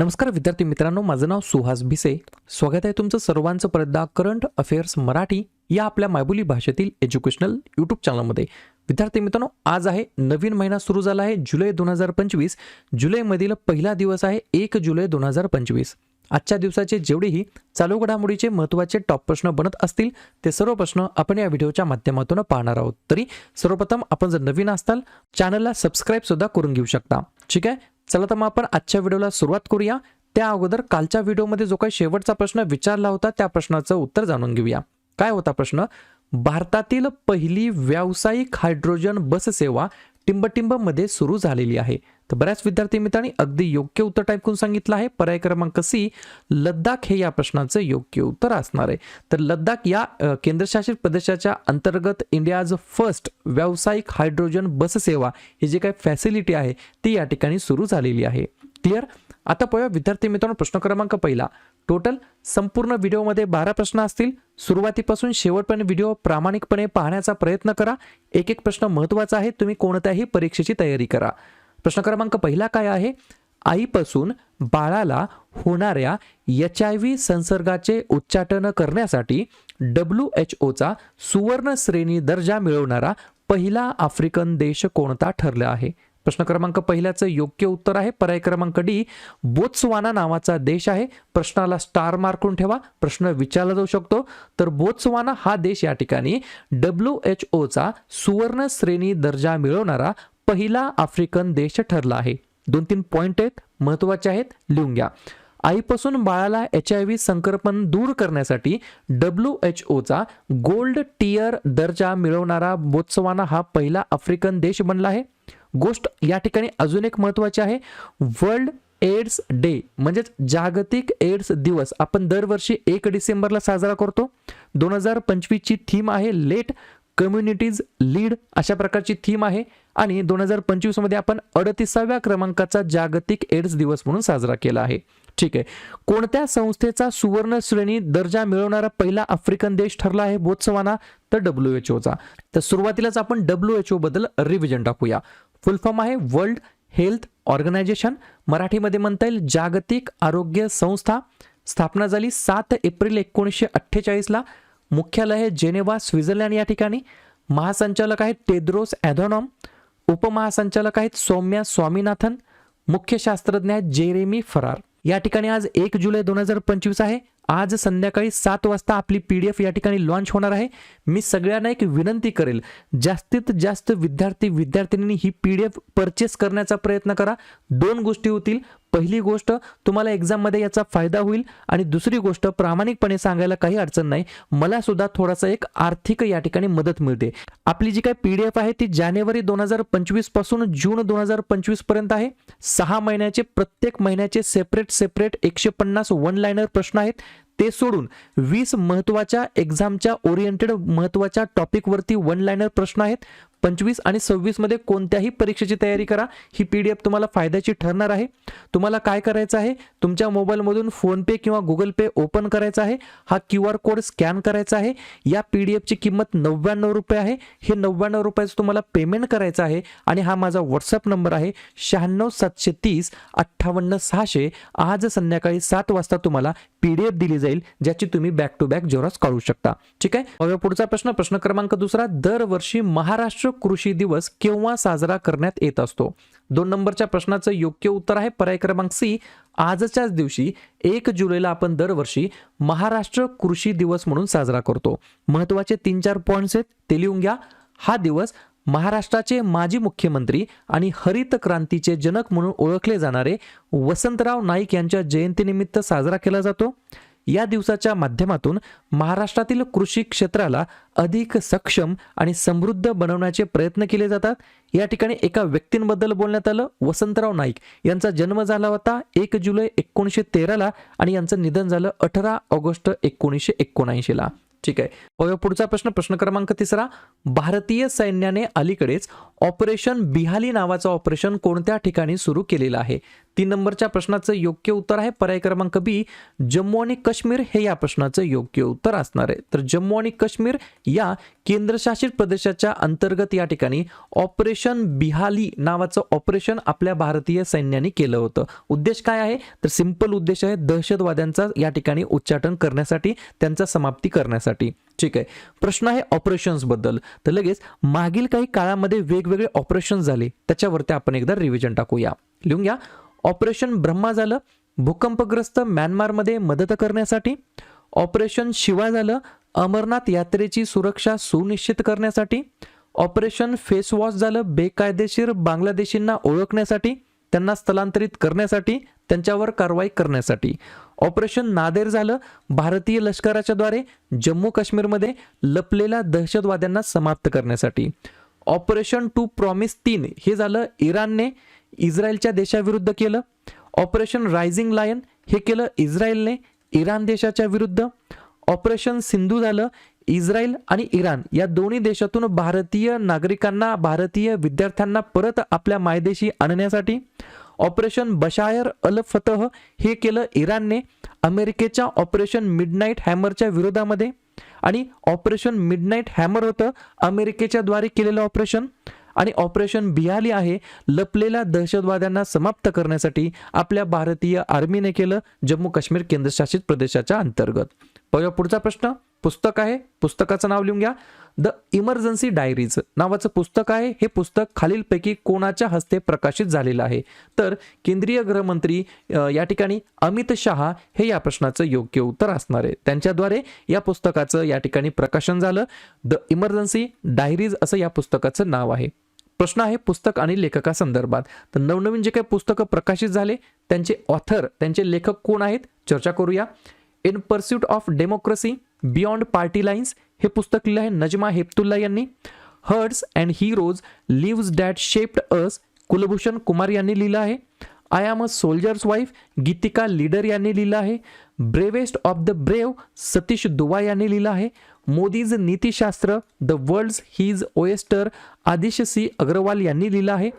नमस्कार विद्यार्थी मित्रांनो माझं नाव सुहास भिसे. स्वागत आहे तुमचं सर्वांचं परदा करंट अफेअर्स मराठी या आपल्या मायबोली भाषेतील एज्युकेशनल यूट्यूब चॅनलमध्ये. विद्यार्थी मित्रांनो आज आहे नवीन महिना सुरू झाला आहे जुलै दोन हजार पंचवीस. जुलैमधील पहिला दिवस आहे एक जुलै दोन हजार पंचवीस. आजच्या दिवसाचे जेवढेही चालू घडामोडीचे महत्त्वाचे टॉप प्रश्न बनत असतील ते सर्व प्रश्न आपण या व्हिडिओच्या माध्यमातून पाहणार आहोत. तरी सर्वप्रथम आपण जर नवीन असताल चॅनलला सबस्क्राईब सुद्धा करून घेऊ शकता. ठीक आहे? चला तर मग आपण आजच्या व्हिडिओला सुरुवात करूया. त्या अगोदर कालच्या व्हिडिओमध्ये जो काही शेवटचा प्रश्न विचारला होता त्या प्रश्नाचं उत्तर जाणून घेऊया. काय होता प्रश्न? भारतातील पहिली व्यावसायिक हायड्रोजन बस सेवा टिंबटिंबमध्ये सुरू झालेली आहे. तर बऱ्याच विद्यार्थी मित्रांनी अगदी योग्य उत्तर टाईप करून सांगितलं आहे. पर्याय क्रमांक सी लद्दाख हे या प्रश्नाचं योग्य उत्तर असणार आहे. तर लद्दाख या केंद्रशासित प्रदेशाच्या अंतर्गत इंडियाज फर्स्ट व्यावसायिक हायड्रोजन बस सेवा ही जी काही फॅसिलिटी आहे ती या ठिकाणी सुरू झालेली आहे. क्लिअर आता पाहूया विद्यार्थी मित्रांनो प्रश्न क्रमांक पहिला. टोटल संपूर्ण व्हिडिओमध्ये बारा प्रश्न असतील. सुरुवातीपासून शेवटपर्यंत व्हिडिओ प्रामाणिकपणे पाहण्याचा प्रयत्न करा. एक एक प्रश्न महत्त्वाचा आहे तुम्ही कोणत्याही परीक्षेची तयारी करा. प्रश्न क्रमांक पहिला काय आहे? आईपासून बाळाला होणाऱ्या एच आय व्ही संसर्गाचे उच्चाटन करण्यासाठी डब्ल्यू एच ओचा सुवर्ण श्रेणी दर्जा मिळवणारा पहिला आफ्रिकन देश कोणता ठरला आहे? प्रश्न क्रमांक पहिल्याचं योग्य उत्तर आहे. पर्याय क्रमांक डी बोत्सवाना नावाचा देश आहे. प्रश्नाला स्टार मार्कून ठेवा. प्रश्न विचारला जाऊ शकतो. तर बोत्सवाना हा देश या ठिकाणी डब्ल्यू एच ओचा सुवर्ण श्रेणी दर्जा मिळवणारा पहिला आफ्रिकन देश ठरला आहे. दोन तीन पॉइंट आहेत महत्त्वाचे आहेत लिहून घ्या. आईपासून बाळाला एच आय व्ही संक्रमण दूर करण्यासाठी डब्ल्यू एच ओचा गोल्ड टियर दर्जा मिळवणारा बोत्सवाना हा पहिला आफ्रिकन देश बनला आहे. गोष्ट या ठिकाणी अजून एक महत्त्वाची आहे. वर्ल्ड एड्स डे म्हणजेच जागतिक एड्स दिवस आपण दरवर्षी एक डिसेंबरला साजरा करतो. दोन हजार पंचवीसची थीम आहे लेट कम्युनिटीज लीड अशा प्रकारची थीम आहे. आणि दोन हजार पंचवीसमध्ये आपण अडतीसाव्या क्रमांकाचा जागतिक एड्स दिवस म्हणून साजरा केला आहे. ठीक आहे. कोणत्या संस्थेचा सुवर्ण श्रेणी दर्जा मिळवणारा पहिला आफ्रिकन देश ठरला आहे? बोत्सवाना तर डब्ल्यू एच ओचा तर सुरुवातीलाच आपण डब्ल्यू एच ओ बद्दल रिव्हिजन टाकूया. फुल फॉर्म आहे वर्ल्ड हेल्थ ऑर्गनायझेशन. मराठीमध्ये म्हणता येईल जागतिक आरोग्य संस्था. स्थापना झाली सात एप्रिल एकोणीसशे अठ्ठेचाळीसला. मुख्यालय आहे जेनेवा स्वित्झर्लंड या ठिकाणी. महासंचालक आहेत टेद्रोस ॲधॉनॉम. उपमहासंचालक आहेत सौम्या स्वामीनाथन. मुख्य शास्त्रज्ञ आहेत जेरेमी फरार. या ठिकाणी आज एक जुलै दोन हजार पंचवीस आहे. आज संध्याकाळी सात वाजता आपली पी डी एफ या ठिकाणी लॉन्च होणार आहे. मी सगळ्यांना एक विनंती करेल जास्तीत जास्त विद्यार्थी विद्यार्थिनींनी ही पी डी एफ परचेस करण्याचा प्रयत्न करा. दोन गोष्टी होतील. पहिली गोष्ट तुम्हाला एक्झाममध्ये याचा फायदा होईल आणि दुसरी गोष्ट प्रामाणिकपणे सांगायला काही अडचण नाही. मला सुद्धा थोडासा एक आर्थिक या ठिकाणी मदत मिळते. आपली जी काय पी डी एफ आहे ती जानेवारी दोन हजार पंचवीसपासून जून दोन हजार पंचवीसपर्यंत आहे. सहा महिन्याचे प्रत्येक महिन्याचे सेपरेट सेपरेट एकशे पन्नास वन लाईनर प्रश्न आहेत. ते सोडून वीस महत्त्वाच्या एक्झामच्या ओरिएंटेड महत्त्वाच्या टॉपिकवरती वन लाईनर प्रश्न आहेत. पंचवीस आणि सव्वीसमध्ये कोणत्याही परीक्षेची तयारी करा. ही पी डी एफ तुम्हाला फायद्याची ठरणार आहे. तुम्हाला काय करायचं आहे? तुमच्या मोबाईलमधून फोनपे किंवा गुगल पे ओपन करायचा आहे. हा क्यू आर कोड स्कॅन करायचा आहे. या पी डी एफची किंमत नव्याण्णव रुपये आहे. हे नव्याण्णव रुपयाचं तुम्हाला पेमेंट करायचं आहे. आणि हा माझा व्हॉट्सअप नंबर आहे. शहाण्णव सातशे तीस अठ्ठावन्न सहाशे. आज संध्याकाळी सात वाजता तुम्हाला पी डी एफ दिली जाईल ज्याची तुम्ही बॅक टू बॅक जोरास काढू शकता. ठीक आहे? पुढचा प्रश्न प्रश्न क्रमांक दुसरा. दरवर्षी महाराष्ट्र कृषी दिवस केव्हा साजरा करण्यात येत असतो? दोन नंबरच्या प्रश्नाचं योग्य उत्तर आहे पर्याय क्रमांक सी आजच्याच दिवशी एक जुलैला आपण दरवर्षी महाराष्ट्र कृषी दिवस म्हणून साजरा करतो. महत्त्वाचे तीन चार पॉईंट्स आहेत ते लिहून घ्या. हा दिवस महाराष्ट्राचे माजी मुख्यमंत्री आणि हरित क्रांतीचे जनक म्हणून ओळखले जाणारे वसंतराव नाईक यांच्या जयंतीनिमित्त साजरा केला जातो. या दिवसाच्या माध्यमातून महाराष्ट्रातील कृषी क्षेत्राला अधिक सक्षम आणि समृद्ध बनवण्याचे प्रयत्न केले जातात. या ठिकाणी एका व्यक्तींबद्दल बोलण्यात आलं. वसंतराव नाईक यांचा जन्म झाला होता एक जुलै एकोणीसशे तेराला आणि यांचं निधन झालं अठरा ऑगस्ट एकोणीसशे एकोणऐंशीला ठीक आहे. पाहूया पुढचा प्रश्न. प्रश्न क्रमांक तिसरा. भारतीय सैन्याने अलीकडेच ऑपरेशन बिहाली नावाचं ऑपरेशन कोणत्या ठिकाणी सुरू केलेलं आहे? तीन नंबरच्या प्रश्नाचं योग्य उत्तर आहे. पर्याय क्रमांक बी जम्मू आणि काश्मीर हे या प्रश्नाचं योग्य उत्तर असणार आहे. तर जम्मू आणि काश्मीर या केंद्रशासित प्रदेशाच्या अंतर्गत या ठिकाणी ऑपरेशन बिहाली नावाचं ऑपरेशन आपल्या भारतीय सैन्याने केलं होतं. उद्देश काय आहे? तर सिंपल उद्देश आहे दहशतवाद्यांचा या ठिकाणी उच्चाटन करण्यासाठी त्यांचा समाप्ती करण्यासाठी. ठीक आहे. प्रश्न आहे ऑपरेशन्सबद्दल. तर लगेच मागील काही काळामध्ये वेगवेगळे ऑपरेशन झाले. त्याच्यावरती आपण एकदा रिव्हिजन टाकूया. लिहून घ्या. ऑपरेशन ब्रह्मा झालं. भूकंपग्रस्त म्यानमारमध्ये मदत करण्यासाठी. ऑपरेशन शिवा झालं. अमरनाथ यात्रेची सुरक्षा सुनिश्चित करण्यासाठी. ऑपरेशन फेसवॉश झालं. बेकायदेशीर बांगलादेशींना ओळखण्यासाठी. त्यांना स्थलांतरित करण्यासाठी. त्यांच्यावर कारवाई करण्यासाठी. ऑपरेशन नादेर झालं. भारतीय लष्कराच्या द्वारे जम्मू काश्मीरमध्ये लपलेल्या दहशतवाद्यांना समाप्त करण्यासाठी. ऑपरेशन टू प्रॉमिस तीन हे झालं इराणने इस्रायलच्या देशाविरुद्ध केलं. ऑपरेशन रायझिंग लायन हे केलं इस्रायलने इराण देशाच्या विरुद्ध. ऑपरेशन सिंधू झालं इस्रायल आणि इराण. या दोन्ही देशातून भारतीय नागरिकांना भारतीय विद्यार्थ्यांना परत आपल्या मायदेशी आणण्यासाठी ऑपरेशन बशायर अल फतह हे केलं इराणने. अमेरिकेच्या ऑपरेशन मिडनाईट हॅमरच्या विरोधामध्ये आणि ऑपरेशन मिडनाईट हॅमर होतं अमेरिकेच्या द्वारे केलेलं ऑपरेशन आणि ऑपरेशन बिहाली आहे लपलेल्या दहशतवाद्यांना समाप्त करण्यासाठी आपल्या भारतीय आर्मीने केलं जम्मू काश्मीर केंद्रशासित प्रदेशाच्या अंतर्गत. पुढचा प्रश्न. पुस्तक आहे पुस्तकाचं नाव लिहून घ्या. द इमर्जन्सी डायरीज नावाचं पुस्तक आहे. हे पुस्तक खालीलपैकी कोणाच्या हस्ते प्रकाशित झालेलं आहे? तर केंद्रीय गृहमंत्री या ठिकाणी अमित शहा हे या प्रश्नाचं योग्य उत्तर असणार आहे. त्यांच्याद्वारे या पुस्तकाचं या ठिकाणी प्रकाशन झालं. द इमर्जन्सी डायरीज असं या पुस्तकाचं नाव आहे. प्रश्न आहे पुस्तक आणि लेखकासंदर्भात. तर नवनवीन जे काही पुस्तकं प्रकाशित झाले त्यांचे ऑथर त्यांचे लेखक कोण आहेत? चर्चा करूया. In pursuit of democracy beyond party lines हे पुस्तक लिहिलं आहे नजमा हेपतुल्ला यांनी. Herds and heroes lives that shaped us Kulbhushan Kumar यांनी लिहिलं आहे. I am a soldier's wife Geetika Lidder यांनी लिहिलं आहे. Bravest of the brave Satish Dua यांनी लिहिलं आहे. Modi's Nitishastra the world's his oyster Adish C Aggarwal यांनी लिहिलं आहे.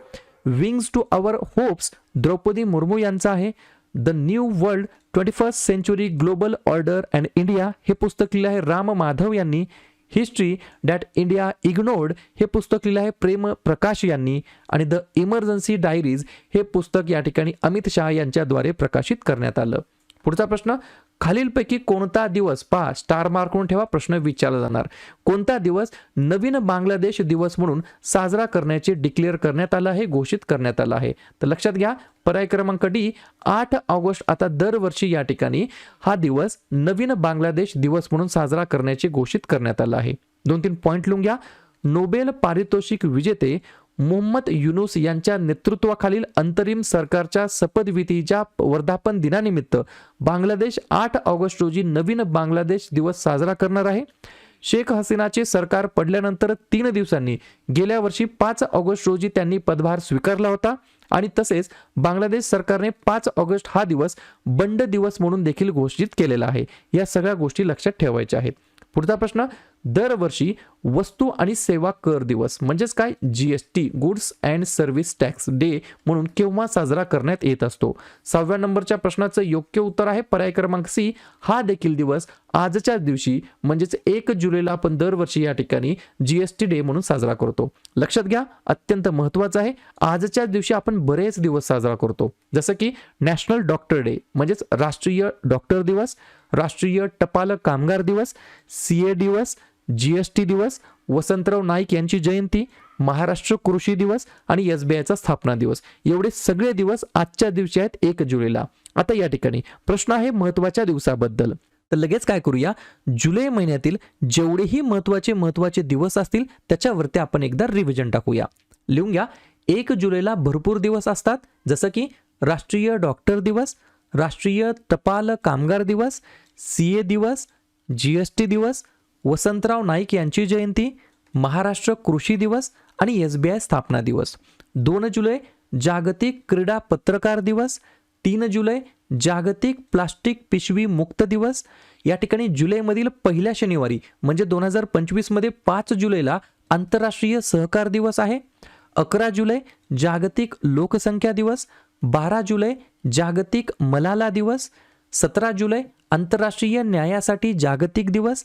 Wings to our hopes Droupadi Murmu यांचं आहे. The new world twenty first century global order and India हे पुस्तक लिहिलं आहे राम माधव यांनी. हिस्ट्री डॅट इंडिया इग्नोर्ड हे पुस्तक लिहिलं आहे प्रेम प्रकाश यांनी. आणि द इमर्जन्सी डायरीज हे पुस्तक या ठिकाणी अमित शहा यांच्याद्वारे प्रकाशित करण्यात आलं. पुढचा प्रश्न खालीलपैकी कोणता दिवस पहा स्टार मार्क करून ठेवा प्रश्न विचारला जाणार. कोणता दिवस नवीन बांगलादेश दिवस म्हणून साजरा करण्याचे डिक्लेअर करण्यात आलं आहे घोषित करण्यात आलं आहे? तर लक्षात घ्या पर्याय क्रमांक डी आठ ऑगस्ट आता दरवर्षी या ठिकाणी हा दिवस नवीन बांगलादेश दिवस म्हणून साजरा करण्याचे घोषित करण्यात आलं आहे. दोन तीन पॉईंट लिहून घ्या. नोबेल पारितोषिक विजेते मोहम्मद युनुस यांच्या नेतृत्वाखालील अंतरिम सरकारच्या शपथविधीच्या वर्धापन दिनानिमित्त बांगलादेश आठ ऑगस्ट रोजी नवीन बांगलादेश दिवस साजरा करणार आहे. शेख हसीनाचे सरकार पडल्यानंतर तीन दिवसांनी गेल्या वर्षी पाच ऑगस्ट रोजी त्यांनी पदभार स्वीकारला होता आणि तसेच बांगलादेश सरकारने पाच ऑगस्ट हा दिवस बंड दिवस म्हणून देखील घोषित केलेला आहे. या सगळ्या गोष्टी लक्षात ठेवायच्या आहेत. पुढचा प्रश्न दरवर्षी वस्तू आणि सेवा कर दिवस म्हणजेच काय? G S T goods and service tax day म्हणून केव्हा साजरा करण्यात येत असतो? सहाव्या नंबरच्या प्रश्नाचं योग्य उत्तर आहे पर्याय क्रमांक सी. हा देखील दिवस आजच्या दिवशी म्हणजेच एक जुलैला आपण दरवर्षी या ठिकाणी जीएसटी डे म्हणून साजरा करतो. लक्षात घ्या अत्यंत महत्वाचं आहे आजच्या दिवशी आपण बरेच दिवस साजरा करतो. जसं की नॅशनल डॉक्टर डे म्हणजेच राष्ट्रीय डॉक्टर दिवस राष्ट्रीय टपाल कामगार दिवस सी ए दिवस जी एस टी दिवस वसंतराव नाईक यांची जयंती महाराष्ट्र कृषी दिवस आणि एस बी आयचा स्थापना दिवस. एवढे सगळे दिवस आजच्या दिवशी आहेत एक जुलैला. आता या ठिकाणी प्रश्न आहे महत्त्वाच्या दिवसाबद्दल. तर लगेच काय करूया? जुलै महिन्यातील जेवढेही महत्त्वाचे महत्त्वाचे दिवस असतील त्याच्यावरती आपण एकदा रिव्हिजन टाकूया. लिहून घ्या. एक जुलैला भरपूर दिवस असतात. जसं की राष्ट्रीय डॉक्टर दिवस राष्ट्रीय टपाल कामगार दिवस सी ए दिवस जी एस टी दिवस वसंतराव नाईक यांची जयंती महाराष्ट्र कृषी दिवस आणि एस बी आय स्थापना दिवस. दोन जुलै जागतिक क्रीडा पत्रकार दिवस. तीन जुलै जागतिक प्लास्टिक पिशवी मुक्त दिवस. या ठिकाणी जुलैमधील पहिल्या शनिवारी म्हणजे दोन हजार पंचवीसमध्ये पाच जुलैला आंतरराष्ट्रीय सहकार दिवस आहे. अकरा जुलै जागतिक लोकसंख्या दिवस. बारा जुलै जागतिक मलाला दिवस. सतरा जुलै आंतरराष्ट्रीय न्यायासाठी जागतिक दिवस.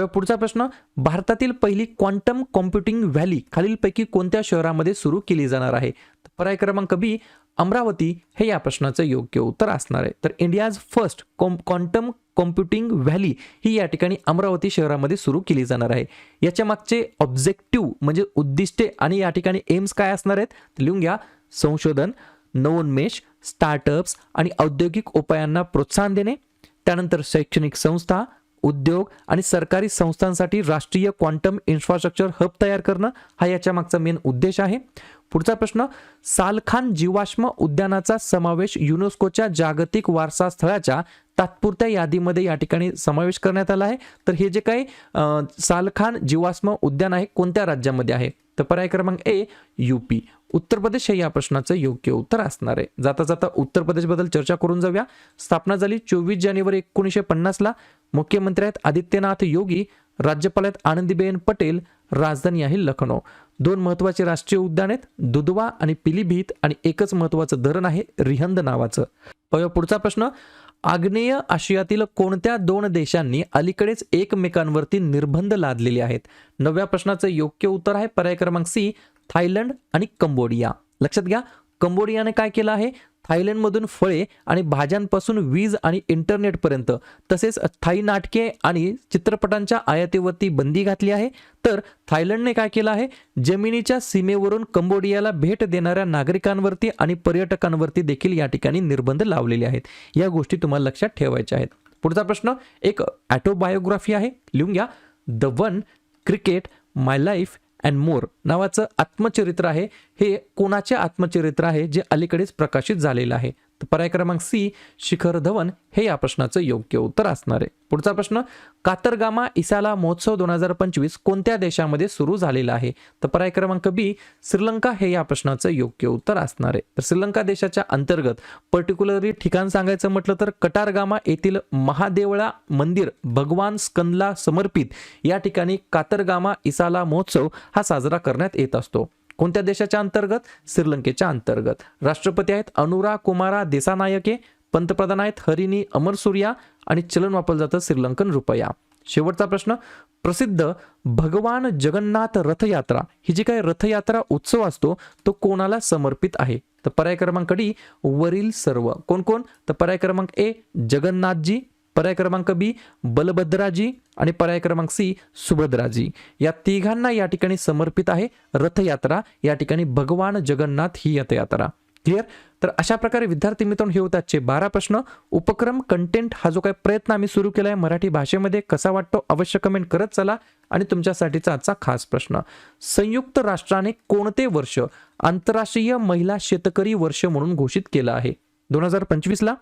हो, पुढचा प्रश्न. भारतातील पहिली क्वांटम कॉम्प्युटिंग व्हॅली खालीलपैकी कोणत्या शहरामध्ये सुरू केली जाणार आहे? पर्याय क्रमांक बी अमरावती हे या प्रश्नाचं योग्य उत्तर असणार आहे. तर India's first com quantum computing valley ही या ठिकाणी अमरावती शहरामध्ये सुरू केली जाणार आहे. याच्या मागचे ऑब्जेक्टिव्ह म्हणजे उद्दिष्टे आणि या ठिकाणी एम्स काय असणार आहेत? लिहून घ्या. संशोधन नवोन्मेष स्टार्टअप्स आणि औद्योगिक उपायांना प्रोत्साहन देणे. त्यानंतर शैक्षणिक संस्था उद्योग आणि सरकारी संस्थांसाठी राष्ट्रीय क्वांटम इन्फ्रास्ट्रक्चर हब तयार करणं हा याच्या मागचा मेन उद्देश आहे. पुढचा प्रश्न सालखान जीवाश्म उद्यानाचा समावेश युनेस्कोच्या जागतिक वारसा स्थळाच्या तात्पुरत्या यादीमध्ये या ठिकाणी समावेश करण्यात आला आहे. तर हे जे काही सालखान जीवाश्म उद्यान आहे कोणत्या राज्यामध्ये आहे? तर पर्याय क्रमांक ए यूपी उत्तर प्रदेश हे या प्रश्नाचं योग्य उत्तर असणार आहे. जाता जाता उत्तर प्रदेशबद्दल चर्चा करून जाऊया. स्थापना झाली चोवीस जानेवारी एकोणीसशे पन्नासला मुख्यमंत्री आहेत आदित्यनाथ योगी राज्यपाल आहेत आनंदीबेन पटेल राजधानी आहे लखनौ. दोन महत्त्वाचे राष्ट्रीय उद्यान आहेत दुधवा आणि पिलीभीत आणि एकच महत्वाचं धरण आहे रिहंद नावाचं. पुढचा प्रश्न. आग्नेय आशियातील कोणत्या दोन देशांनी अलीकडेच एकमेकांवरती निर्बंध लादलेले आहेत? नवव्या प्रश्नाचं योग्य उत्तर आहे पर्याय क्रमांक सी थायलंड आणि कंबोडिया. लक्षात घ्या कंबोडियाने काय केलं आहे? थायलंडमधून फळे आणि भाज्यांपासून वीज आणि इंटरनेटपर्यंत तसेच थाई नाटके आणि चित्रपटांच्या आयातीवरती बंदी घातली आहे. तर थायलंडने काय केलं आहे? जमिनीच्या सीमेवरून कंबोडियाला भेट देणाऱ्या नागरिकांवरती आणि पर्यटकांवरती देखील या ठिकाणी निर्बंध लावलेले आहेत. या गोष्टी तुम्हाला लक्षात ठेवायच्या आहेत. पुढचा प्रश्न एक ॲटोबायोग्राफी आहे. लिहून घ्या the one cricket my life and more नावाचं आत्मचरित्र आहे. हे कोणाचे आत्मचरित्र आहे? जे अलीकडेच प्रकाशित झालेलं आहे. तर पर्याय क्रमांक सी शिखर धवन हे या प्रश्नाचं योग्य उत्तर असणार आहे. पुढचा प्रश्न कातरगामा इसाला महोत्सव दोन हजार पंचवीस कोणत्या देशामध्ये सुरू झालेला आहे? तर पर्याय क्रमांक बी श्रीलंका हे या प्रश्नाचं योग्य उत्तर असणार आहे. तर श्रीलंका देशाच्या अंतर्गत पर्टिक्युलरली ठिकाण सांगायचं म्हटलं तर कटारगामा येथील महादेवळा मंदिर भगवान स्कंदला समर्पित या ठिकाणी कातरगामा इसाला महोत्सव हा साजरा करण्यात येत असतो. कोणत्या देशाच्या अंतर्गत? श्रीलंकेच्या अंतर्गत. राष्ट्रपती आहेत अनुरा कुमारा देसानायके पंतप्रधान आहेत हरिणी अमरसूर्या आणि चलन वापरलं जातं श्रीलंकन रुपया. शेवटचा प्रश्न प्रसिद्ध भगवान जगन्नाथ रथयात्रा ही जी काही रथयात्रा उत्सव असतो तो कोणाला समर्पित आहे? तर पर्याय क्रमांक डी वरील सर्व. कोण कोण? तर पर्याय क्रमांक ए जगन्नाथजी. पर्याय क्रमांक बी बलभद्राजी आणि पर्याय क्रमांक सी सुभद्राजी. या तिघांना या ठिकाणी समर्पित आहे रथयात्रा. या ठिकाणी भगवान जगन्नाथ ही रथयात्रा. क्लिअर तर अशा प्रकारे विद्यार्थी मित्रांनो हे होते आजचे बारा प्रश्न. उपक्रम कंटेंट हा जो काही प्रयत्न आम्ही सुरू केला आहे मराठी भाषेमध्ये कसा वाटतो अवश्य कमेंट करत चला आणि तुमच्यासाठीचा आजचा खास प्रश्न. संयुक्त राष्ट्राने कोणते वर्ष आंतरराष्ट्रीय महिला शेतकरी वर्ष म्हणून घोषित केलं आहे? दोन हजार पंचवीसला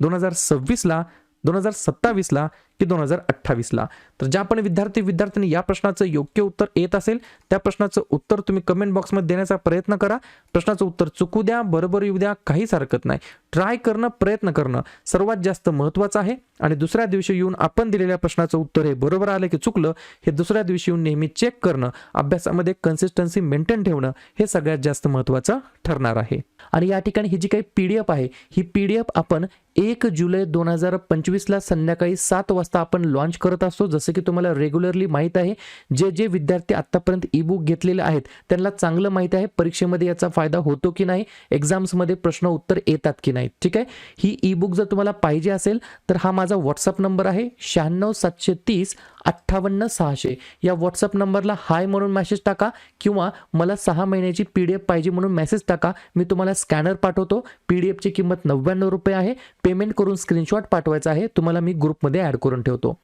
दोन हजार सव्वीसला दोन हजार सत्तावीसला की दोन हजार अठ्ठावीसला तर ज्या पण विद्यार्थी विद्यार्थ्यांनी या प्रश्नाचं योग्य उत्तर येत असेल त्या प्रश्नाचं उत्तर तुम्ही कमेंट बॉक्समध्ये देण्याचा प्रयत्न करा. प्रश्नाचं उत्तर चुकू द्या बरोबर येऊ द्या काहीच हरकत नाही. ट्राय करणं प्रयत्न करणं सर्वात जास्त महत्त्वाचं आहे. आणि दुसऱ्या दिवशी येऊन आपण दिलेल्या प्रश्नाचं उत्तर हे बरोबर आलं की चुकलं हे दुसऱ्या दिवशी येऊन नेहमी चेक करणं अभ्यासामध्ये कन्सिस्टन्सी मेंटेन ठेवणं हे सगळ्यात जास्त महत्त्वाचं ठरणार आहे. आणि या ठिकाणी ही जी काही पी आहे ही पी आपण एक जुलै दोन हजार पंचवीसला संध्याकाळी सात वाजता वाजता आपण लॉन्च करत असतो जसं की तुम्हाला रेग्युलरली माहीत आहे जे जे विद्यार्थी आत्तापर्यंत ई बुक घेतलेले आहेत त्यांना चांगलं माहीत आहे परीक्षेमध्ये याचा फायदा होतो की नाही एक्झाम्समध्ये प्रश्न उत्तर येतात की नाही ठीक आहे? ही ई बुक जर तुम्हाला पाहिजे असेल तर हा माझा व्हॉट्सअप नंबर आहे शहाण्णव सातशे तीस अठ्ठावन्न सहाशे. या व्हॉट्सअप नंबरला हाय म्हणून मेसेज टाका किंवा मला सहा महिन्याची पी डी एफ पाहिजे म्हणून मेसेज टाका. मी तुम्हाला स्कॅनर पाठवतो. पी डी एफची किंमत नव्याण्णव रुपये आहे. पेमेंट करून स्क्रीनशॉट पाठवायचा आहे. तुम्हाला मी ग्रुपमध्ये ॲड करून ठेवतो.